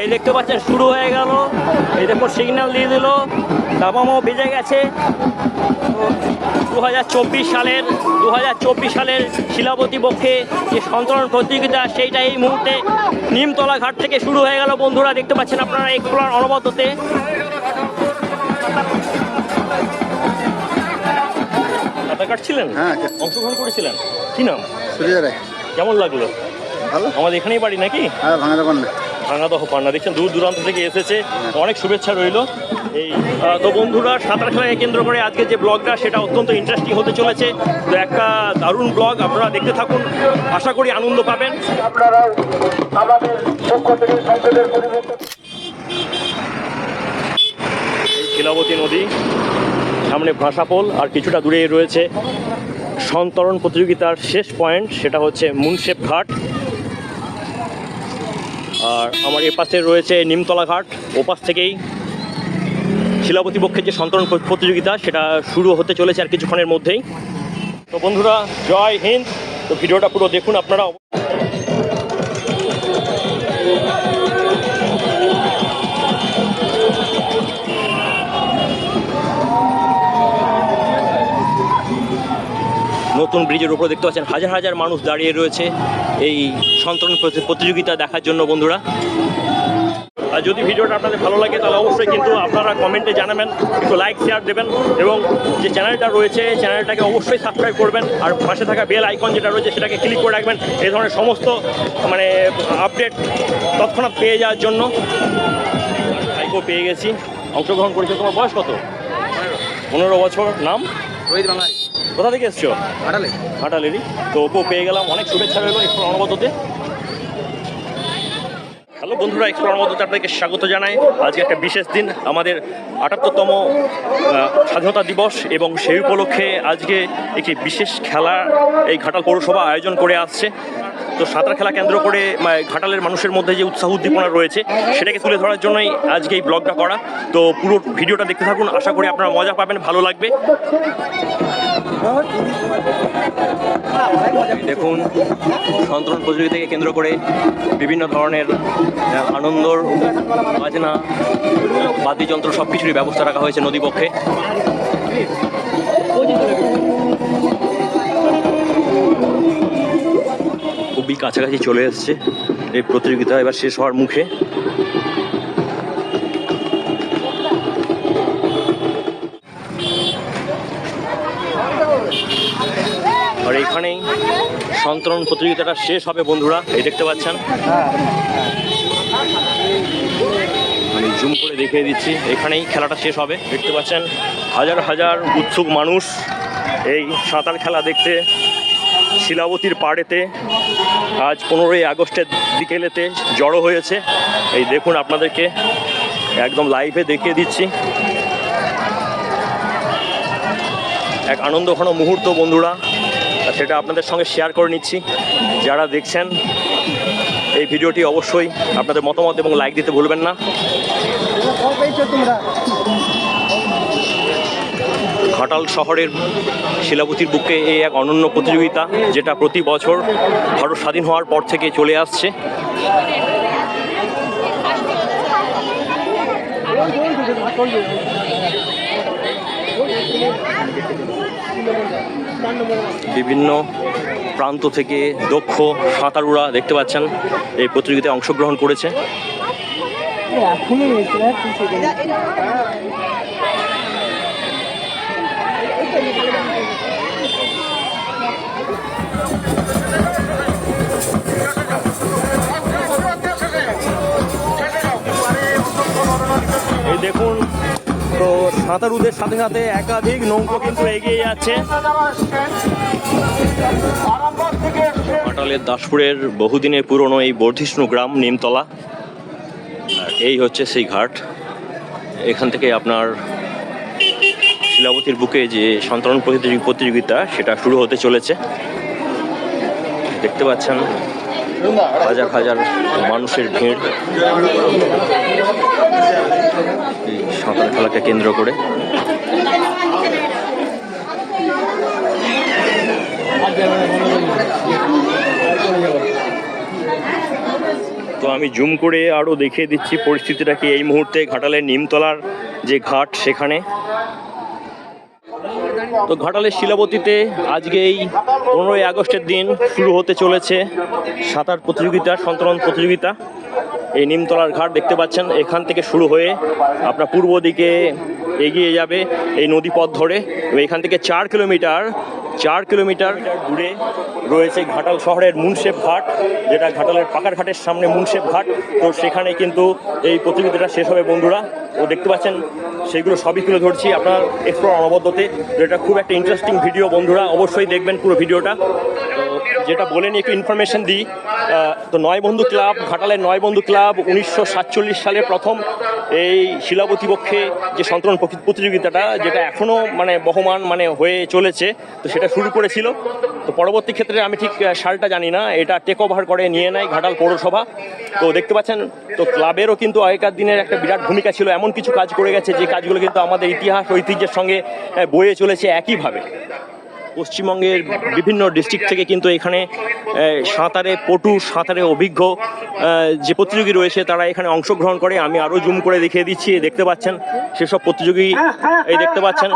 এই দেখতে পাচ্ছেন শুরু হয়ে গেল। এই দেখো সিগন্যাল দিয়ে দিল। দাবামাও বেজে গেছে। দু হাজার চব্বিশ সালের দু হাজার চব্বিশ সালের শিলাবতী পক্ষে যে সন্তরণ প্রতিযোগিতা সেইটা এই মুহূর্তে নিমতলা ঘাট থেকে শুরু হয়ে গেল। বন্ধুরা দেখতে পাচ্ছেন আপনারা এক্সপ্লোর অনবদ্যতে সাঁতার কাটছিলেন? হ্যাঁ অংশগ্রহণ করেছিলেন? কি নাম? সূর্য রায়। কেমন লাগল? ভালো। আমাদের এখানেই বাড়ি নাকি? হ্যাঁ ভাঙা দোকান না ভাঙা দহ পান্না দেখছেন, দূর দূরান্ত থেকে এসেছে। অনেক শুভেচ্ছা রইল। এই তো বন্ধুরা, সাঁতার খেলাকে কেন্দ্র করে আজকে যে ব্লগটা, সেটা অত্যন্ত ইন্টারেস্টিং হতে চলেছে। তো একটা দারুণ ব্লগ আপনারা দেখতে থাকুন। আশা করি আনন্দ পাবেন। শিলাবতী নদী, সামনে ভাষাপোল, আর কিছুটা দূরে রয়েছে সন্তরণ প্রতিযোগিতার শেষ পয়েন্ট, সেটা হচ্ছে মুনশেপ ঘাট। আর আমার এ পাশে রয়েছে নিমতলা ঘাট ওপাশ থেকেই শিলাবতী পক্ষের যে সন্তরণ প্রতিযোগিতা, সেটা শুরু হতে চলেছে আর কিছুক্ষণের মধ্যেই। তো বন্ধুরা, জয় হিন্দ। তো ভিডিওটা পুরো দেখুন, আপনারা নতুন ব্রিজের উপরে দেখতে পাচ্ছেন হাজার হাজার মানুষ দাঁড়িয়ে রয়েছে এই সন্তরণ প্রতি- প্রতিযোগিতা দেখার জন্য বন্ধুরা। আর যদি ভিডিওটা আপনাদের ভালো লাগে, তাহলে অবশ্যই কিন্তু আপনারা কমেন্টে জানাবেন, একটু লাইক শেয়ার দেবেন, এবং যে চ্যানেলটা রয়েছে চ্যানেলটাকে অবশ্যই সাবস্ক্রাইব করবেন, আর পাশে থাকা বেল আইকন যেটা রয়েছে, সেটাকে ক্লিক করে রাখবেন, এই ধরনের সমস্ত মানে আপডেট তৎক্ষণাৎ পেয়ে যাওয়ার জন্য। আইকো পেয়ে গেছি। অংশগ্রহণ করেছে তোমার বয়স কত? পনেরো বছর। নাম? রোহিত বাঙালি কোথা থেকে এসছো? হাটালে। হাটালেরই তো ওপো পেয়ে গেলাম। অনেক শুভেচ্ছা রইল একটু অনবদ্যতে হ্যালো বন্ধুরা একটু অনবদতে আপনাদেরকে স্বাগত জানাই। আজকে একটা বিশেষ দিন আমাদের আটাত্তরতম স্বাধীনতা দিবস এবং সেই উপলক্ষে আজকে একটি বিশেষ খেলা এই ঘাটাল পৌরসভা আয়োজন করে আসছে। তো সাঁতার খেলা কেন্দ্র করে ঘাটালের মানুষের মধ্যে যে উৎসাহ উদ্দীপনা রয়েছে, সেটাকে তুলে ধরার জন্যই আজকে এই ব্লগটা করা। তো পুরো ভিডিওটা দেখতে থাকুন, আশা করি আপনারা মজা পাবেন, ভালো লাগবে। দেখুন, সন্তরণ প্রতিযোগিতাকে কেন্দ্র করে বিভিন্ন ধরনের আনন্দর, বাজনা, বাদ্যযন্ত্র সব কিছুরই ব্যবস্থা রাখা হয়েছে নদীপক্ষে। খুবই কাছাকাছি চলে এসছে। এই প্রতিযোগিতা এবার শেষ হওয়ার মুখে। আর এখানেই সন্তরণ প্রতিযোগিতাটা শেষ হবে বন্ধুরা, এই দেখতে পাচ্ছেন। আমি জুম করে দেখিয়ে দিচ্ছি, এখানেই খেলাটা শেষ হবে। দেখতে পাচ্ছেন, হাজার হাজার উৎসুক মানুষ এই সাঁতার খেলা দেখতে শিলাবতীর পাড়েতে আজ পনেরোই আগস্টের বিকেলেতে জড়ো হয়েছে। এই দেখুন আপনাদেরকে একদম লাইভে দেখিয়ে দিচ্ছি। এক আনন্দঘন মুহূর্ত বন্ধুরা, সেটা আপনাদের সঙ্গে শেয়ার করে নিচ্ছি। যারা দেখছেন এই ভিডিওটি অবশ্যই আপনাদের মতামত এবং লাইক দিতে ভুলবেন না। ঘাটাল শহরের শিলাবতীর বুকে এই এক অনন্য প্রতিযোগিতা, যেটা প্রতি বছর ভারত স্বাধীন হওয়ার পর থেকে চলে আসছে। বিভিন্ন প্রান্ত থেকে দক্ষ সাঁতারুরা দেখতে পাচ্ছেন, এই প্রতিযোগিতায় অংশগ্রহণ করেছে। এই দেখুন, তো সাঁতারুদের সাথে সাথে একাধিক নৌকো কিন্তু এগিয়ে যাচ্ছে। ঘাটালের দাসপুরের বহুদিনের পুরনো এই বর্ধিষ্ণু গ্রাম, নিমতলা। এই হচ্ছে সেই ঘাট। এখান থেকে আপনার শিলাবতীর বুকে যে সন্তরণ প্রতিযোগি- প্রতিযোগিতা, সেটা শুরু হতে চলেছে। দেখতে পাচ্ছেন, হাজার হাজার মানুষের ভিড়। সাঁতার খেলাকে কেন্দ্র করে। তো তো আমি জুম করে আরও দেখিয়ে দিচ্ছি, পরিস্থিতিটা কি? এই মুহূর্তে ঘাটালের নিমতলার যে ঘাট, সেখানে তো ঘাটালের শিলাবতীতে আজকে এই পনেরোই আগস্টের দিন শুরু হতে চলেছে সাঁতার প্রতিযোগিতা, সন্তরণ প্রতিযোগিতা। এই নিমতলার ঘাট দেখতে পাচ্ছেন, এখান থেকে শুরু হয়ে আপনার পূর্ব দিকে এগিয়ে যাবে এই নদী পথ ধরে এখান থেকে চার কিলোমিটার চার কিলোমিটার দূরে রয়েছে ঘাটাল শহরের মুনশেপ ঘাট, যেটা ঘাটালের পাকার ঘাটের সামনে মুনশেপ ঘাট। তো সেখানে কিন্তু এই প্রতিযোগিতাটা শেষ হবে বন্ধুরা। ও দেখতে পাচ্ছেন, সেগুলো সবই তুলে ধরছি আপনার এক্সপ্লোর অনবদ্যতে। এটা খুব একটা ইন্টারেস্টিং ভিডিও বন্ধুরা, অবশ্যই দেখবেন পুরো ভিডিওটা যেটা বলে নিয়ে একটু ইনফরমেশন দিই তো নয় বন্ধু ক্লাব, ঘাটালের নয় বন্ধু ক্লাব উনিশশো সাতচল্লিশ সালে প্রথম এই শিলাবতী পক্ষে যে সন্তরণ প্রতি- প্রতিযোগিতাটা, যেটা এখনও মানে বহমান মানে হয়ে চলেছে, তো সেটা শুরু করেছিল। তো পরবর্তী ক্ষেত্রে আমি ঠিক সালটা জানি না, এটা টেক ওভার করে নিয়ে নেয় ঘাটাল পৌরসভা। তো দেখতে পাচ্ছেন, তো ক্লাবেরও কিন্তু আগেকার দিনের একটা বিরাট ভূমিকা ছিল, এমন কিছু কাজ করে গেছে, যে কাজগুলো কিন্তু আমাদের ইতিহাস, ঐতিহ্যের সঙ্গে বয়ে চলেছে একইভাবে। পশ্চিমবঙ্গের বিভিন্ন ডিস্ট্রিক্ট থেকে কিন্তু এখানে সাঁতারে পটু, সাঁতারে অভিজ্ঞ যে প্রতিযোগী রয়েছে তারা এখানে অংশগ্রহণ করে। আমি আরও জুম করে দেখিয়ে দিচ্ছি দেখতে পাচ্ছেন, সেসব প্রতিযোগী এই দেখতে পাচ্ছেন,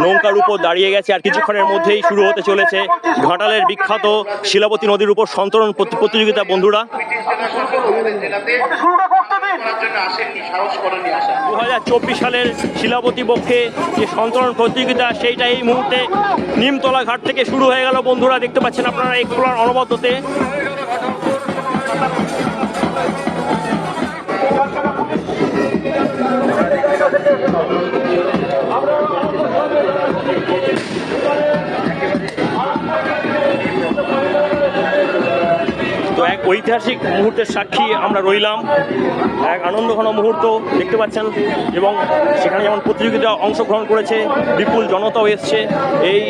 নৌকার উপর দাঁড়িয়ে গেছে আর কিছুক্ষণের মধ্যেই শুরু হতে চলেছে ঘাটালের বিখ্যাত শিলাবতী নদীর উপর সন্তরণ প্রতি- প্রতিযোগিতা, বন্ধুরা। দু হাজার চব্বিশ সালের শিলাবতী পক্ষে যে সন্তরণ প্রতিযোগিতা, সেইটা এই মুহূর্তে নিমতলা ঘাট থেকে শুরু হয়ে গেল। বন্ধুরা দেখতে পাচ্ছেন আপনারা এক্সপ্লোর অনবদ্যতে। ঐতিহাসিক মুহূর্তের সাক্ষী আমরা রইলাম। এক আনন্দঘন মুহূর্ত দেখতে পাচ্ছেন এবং সেখানে যেমন প্রতিযোগিতা অংশগ্রহণ করেছে, বিপুল জনতাও এসছে। এই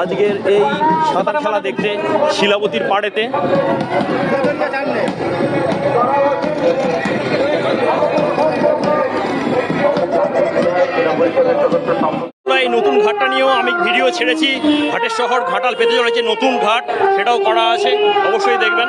আজকের এই সাঁতার খেলা দেখতে শিলাবতীর পাড়েতে। এই নতুন ঘাটটা নিয়েও আমি ভিডিও ছেড়েছি। ঘাটের শহর, ঘাটাল পেতে চলেছে নতুন ঘাট, সেটাও করা আছে। অবশ্যই দেখবেন।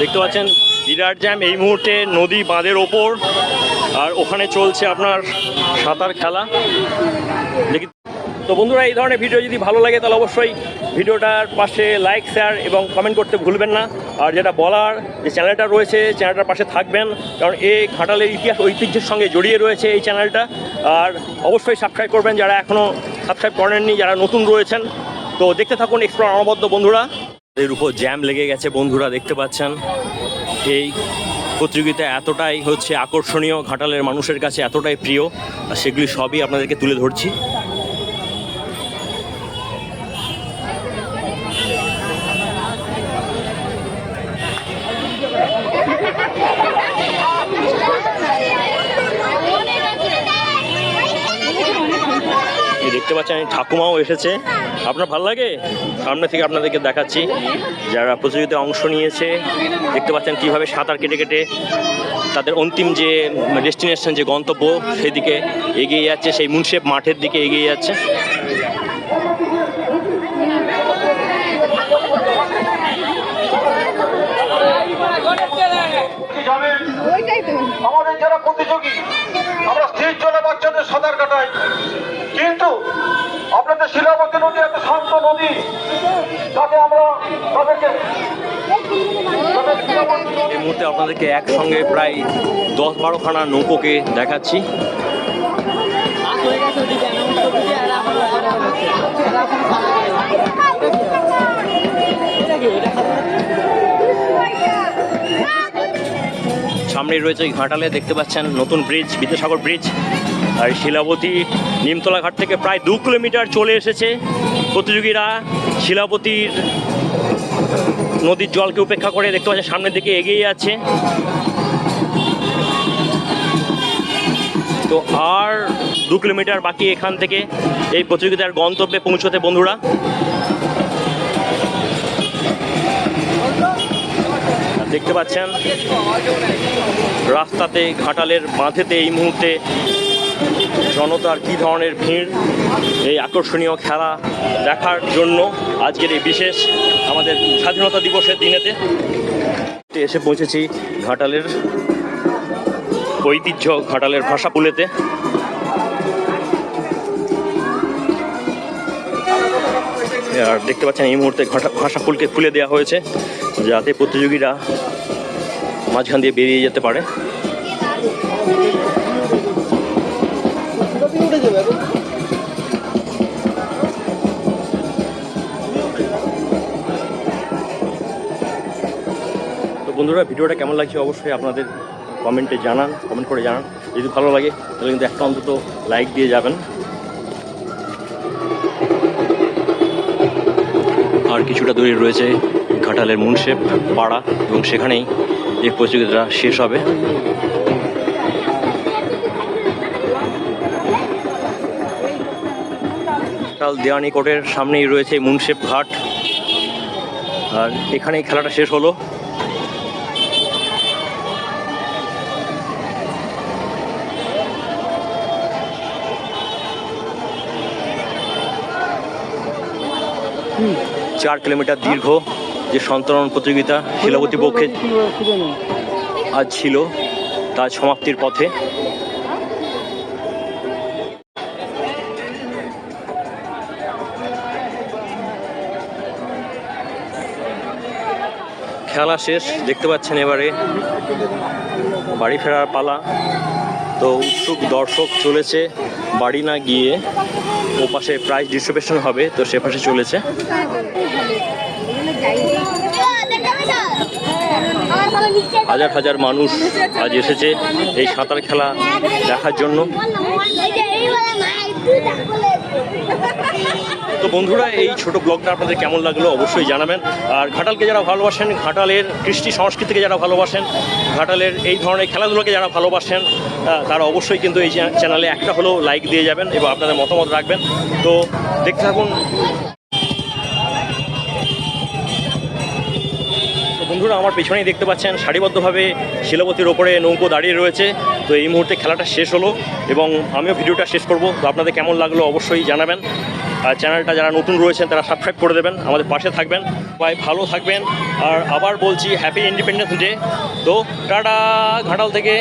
দেখতে পাচ্ছেন, বিরাট জ্যাম, এই মুহূর্তে নদী বাঁধের ওপর। আর ওখানে চলছে আপনার সাঁতার খেলা। তো বন্ধুরা, এই ধরনের ভিডিও যদি ভালো লাগে, তাহলে অবশ্যই ভিডিওটার পাশে লাইক শেয়ার এবং কমেন্ট করতে ভুলবেন না। আর যেটা বলার, যে চ্যানেলটা রয়েছে চ্যানেলটার পাশে থাকবেন, কারণ এই ঘাটালের ইতিহাস ঐতিহ্যের সঙ্গে জড়িয়ে রয়েছে এই চ্যানেলটা আর অবশ্যই সাবস্ক্রাইব করবেন যারা এখনও সাবস্ক্রাইব করেননি, যারা নতুন রয়েছেন। তো দেখতে থাকুন এক্সপ্লোর অনবদ্য, বন্ধুরা। এর উপর জ্যাম লেগে গেছে, বন্ধুরা, দেখতে পাচ্ছেন? এই প্রতিযোগিতা এতটাই হচ্ছে আকর্ষণীয়, ঘাটালের মানুষের কাছে এতটাই প্রিয়, আর সেগুলি সবই আপনাদেরকে তুলে ধরছি। পাচ্ছেন ঠাকুমাও এসেছে। আপনার ভালো লাগে? সামনে থেকে আপনাদেরকে দেখাচ্ছি, যারা প্রতিযোগিতায় অংশ নিয়েছে, দেখতে পাচ্ছেন কীভাবে সাঁতার কেটে কেটে তাদের অন্তিম যে ডেস্টিনেশন যে গন্তব্য, সেদিকে এগিয়ে যাচ্ছে, সেই মুন্সেপ মাঠের দিকে এগিয়ে যাচ্ছে জানেন ওইটাই তো আমাদের যারা প্রতিযোগী আমরা স্থির জলে বাচ্চাদের সাঁতার কাটাই। কিন্তু আপনাদের শিলাবতী নদী একটা শান্ত নদী তাতে আমরা তাদেরকে তাদের এই মুহূর্তে আপনাদেরকে একসঙ্গে প্রায় দশ বারোখানা নৌকোকে দেখাচ্ছি। সামনেই রয়েছে ঘাটালে, দেখতে পাচ্ছেন নতুন ব্রিজ বিদ্যাসাগর ব্রিজ আর শিলাবতী নিমতলা ঘাট থেকে প্রায় দু কিলোমিটার চলে এসেছে প্রতিযোগীরা। শিলাবতীর নদীর জলকে উপেক্ষা করে দেখতে পাচ্ছেন, সামনের দিকে এগিয়ে যাচ্ছে। তো আর দু কিলোমিটার বাকি এখান থেকে এই প্রতিযোগিতার গন্তব্যে পৌঁছতে বন্ধুরা। দেখতে পাচ্ছেন। রাস্তাতে, ঘাটালের বাঁধেতে এই মুহূর্তে জনতার কী ধরনের ভিড়, এই আকর্ষণীয় খেলা দেখার জন্য আজকের এই বিশেষ আমাদের স্বাধীনতা দিবসের দিনেতে এসে পৌঁছেছি ঘাটালের ঐতিহ্য, ঘাটালের ভাষাপুলেতে আর দেখতে পাচ্ছেন এই মুহূর্তে ভাষা ফুলকে খুলে দেওয়া হয়েছে, যাতে প্রতিযোগীরা মাঝখান দিয়ে বেরিয়ে যেতে পারে। তো বন্ধুরা, ভিডিওটা কেমন লাগছে অবশ্যই আপনাদের কমেন্টে জানান, কমেন্ট করে জানান। যদি ভালো লাগে, তাহলে কিন্তু একটা অন্তত লাইক দিয়ে যাবেন। আর কিছুটা দূরে রয়েছে ঘাটালের মুনশেপ পাড়া এবং সেখানেই এই প্রতিযোগিতাটা শেষ হবে। ঘাটাল দেওয়ানি কোর্টের সামনেই রয়েছে মুনশেপ ঘাট। আর এখানেই খেলাটা শেষ হলো। চার কিলোমিটার দীর্ঘ যে সন্তরণ প্রতিযোগিতা শিলাবতী পক্ষে আজ ছিল তার সমাপ্তির পথে। খেলা শেষ, দেখতে পাচ্ছেন এবারে বাড়ি ফেরার পালা। তো উৎসুক দর্শক চলেছে। বাড়ি না গিয়ে ও পাশে প্রাইজ ডিস্ট্রিবিউশন হবে, তো সে পাশে চলেছে। হাজার হাজার মানুষ আজ এসেছে এই সাঁতার খেলা দেখার জন্য। তো বন্ধুরা, এই ছোট ব্লগটা আপনাদের কেমন লাগল অবশ্যই জানাবেন। আর ঘাটালকে যারা ভালোবাসেন, ঘাটালের কৃষ্টি সংস্কৃতিকে যারা ভালোবাসেন, ঘাটালের এই ধরনের খেলাধুলোকে যারা ভালোবাসেন তারা অবশ্যই কিন্তু এই চ্যানেলে একটা হলেও লাইক দিয়ে যাবেন এবং আপনাদের মতামত রাখবেন। তো দেখতে থাকুন। বন্ধুরা, আমার পেছনেই দেখতে পাচ্ছেন, সারিবদ্ধভাবে শিলাবতীর ওপরে নৌকো দাঁড়িয়ে রয়েছে। তো এই মুহূর্তে খেলাটা শেষ হলো এবং আমিও ভিডিওটা শেষ করব। তো আপনাদের কেমন লাগল অবশ্যই জানাবেন। আর চ্যানেলটা যারা নতুন রয়েছেন, তারা সাবস্ক্রাইব করে দেবেন। আমাদের পাশে থাকবেন। সবাই ভালো থাকবেন। আর আবার বলছি হ্যাপি ইন্ডিপেন্ডেন্স ডে তো টাটা, ঘাটাল থেকে।